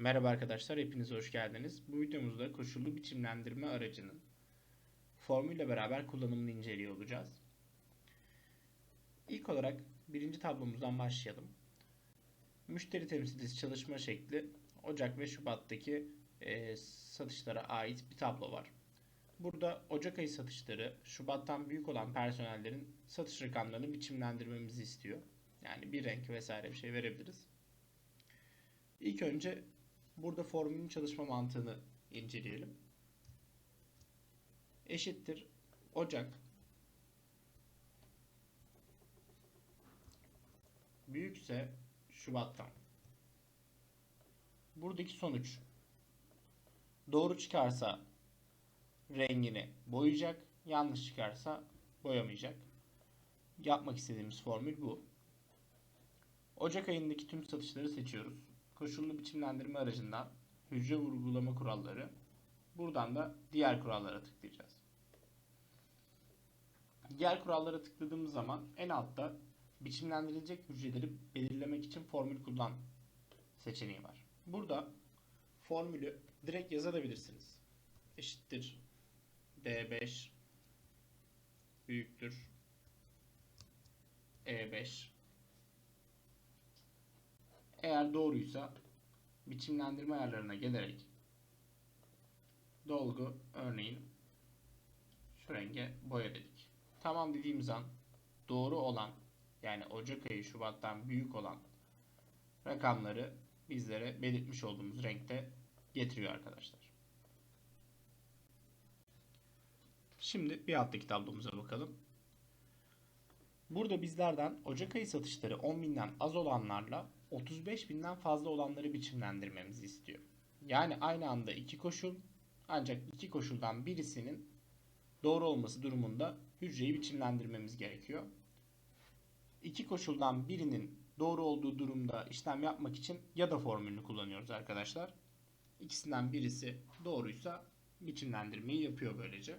Merhaba arkadaşlar, hepiniz hoş geldiniz. Bu videomuzda koşullu biçimlendirme aracının formülle beraber kullanımını inceliyor olacağız. İlk olarak birinci tablomuzdan başlayalım. Müşteri temsilcisi çalışma şekli Ocak ve Şubat'taki e, satışlara ait bir tablo var. Burada Ocak ayı satışları Şubat'tan büyük olan personellerin satış rakamlarını biçimlendirmemizi istiyor. Yani bir renk vesaire bir şey verebiliriz. İlk önce burada formülün çalışma mantığını inceleyelim. Eşittir Ocak büyükse Şubat'tan. Buradaki sonuç doğru çıkarsa rengini boyayacak, yanlış çıkarsa boyamayacak. Yapmak istediğimiz formül bu. Ocak ayındaki tüm satışları seçiyoruz. Koşullu biçimlendirme aracından hücre vurgulama kuralları. Buradan da diğer kurallara tıklayacağız. Diğer kurallara tıkladığımız zaman en altta biçimlendirilecek hücreleri belirlemek için formül kullan seçeneği var. Burada formülü direkt yazabilirsiniz. Eşittir D5 büyüktür E5 eğer doğruysa biçimlendirme ayarlarına gelerek dolgu örneğin şu renge boya dedik. Tamam dediğimiz an doğru olan yani Ocak ayı Şubat'tan büyük olan rakamları bizlere belirtmiş olduğumuz renkte getiriyor arkadaşlar. Şimdi bir alttaki tablomuza bakalım. Burada bizlerden Ocak ayı satışları 10.000'den az olanlarla 35.000'den fazla olanları biçimlendirmemizi istiyor. Yani aynı anda iki koşul ancak iki koşuldan birisinin doğru olması durumunda hücreyi biçimlendirmemiz gerekiyor. İki koşuldan birinin doğru olduğu durumda işlem yapmak için ya da formülünü kullanıyoruz arkadaşlar. İkisinden birisi doğruysa biçimlendirmeyi yapıyor böylece.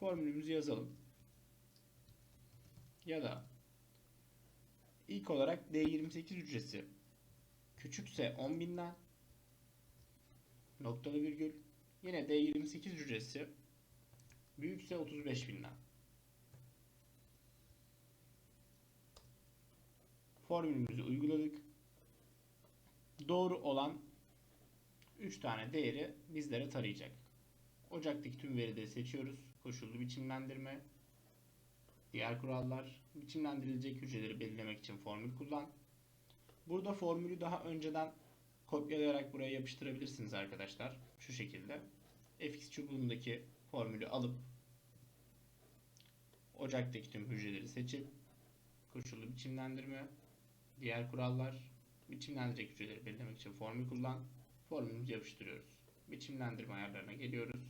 Formülümüzü yazalım. Ya da ilk olarak D28 hücresi küçükse 10.000'den noktalı virgül yine D28 hücresi büyükse 35.000'den formülümüzü uyguladık. Doğru olan 3 tane değeri bizlere tarayacak. Ocaktaki tüm verileri seçiyoruz. Koşullu biçimlendirme, diğer kurallar, biçimlendirilecek hücreleri belirlemek için formül kullan. Burada formülü daha önceden kopyalayarak buraya yapıştırabilirsiniz arkadaşlar. Şu şekilde. fx çubuğundaki formülü alıp ocaktaki tüm hücreleri seçip koşullu biçimlendirme, diğer kurallar, biçimlendirecek hücreleri belirlemek için formül kullan. Formülümüzü yapıştırıyoruz. Biçimlendirme ayarlarına geliyoruz.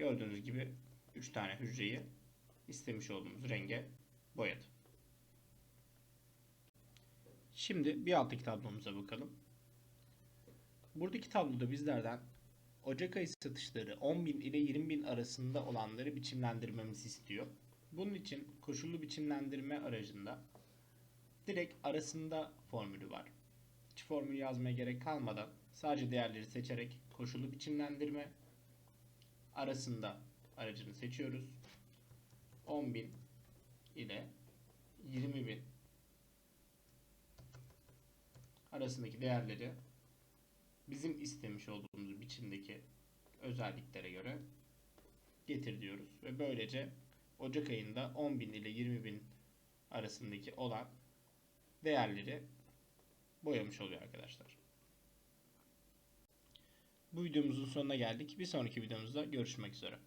Gördüğünüz gibi 3 tane hücreyi istemiş olduğumuz renge boyadı. Şimdi bir alttaki tablomuza bakalım. Buradaki tabloda bizlerden Ocak ayı satışları 10.000 ile 20.000 arasında olanları biçimlendirmemizi istiyor. Bunun için koşullu biçimlendirme aracında direkt arasında formülü var. Hiç formül yazmaya gerek kalmadan sadece değerleri seçerek koşullu biçimlendirme arasında aracını seçiyoruz. 10.000 ile 20.000 arasındaki değerleri bizim istemiş olduğumuz biçimdeki özelliklere göre getir diyoruz. Ve böylece Ocak ayında 10.000 ile 20.000 arasındaki olan değerleri boyamış oluyor arkadaşlar. Bu videomuzun sonuna geldik. Bir sonraki videomuzda görüşmek üzere.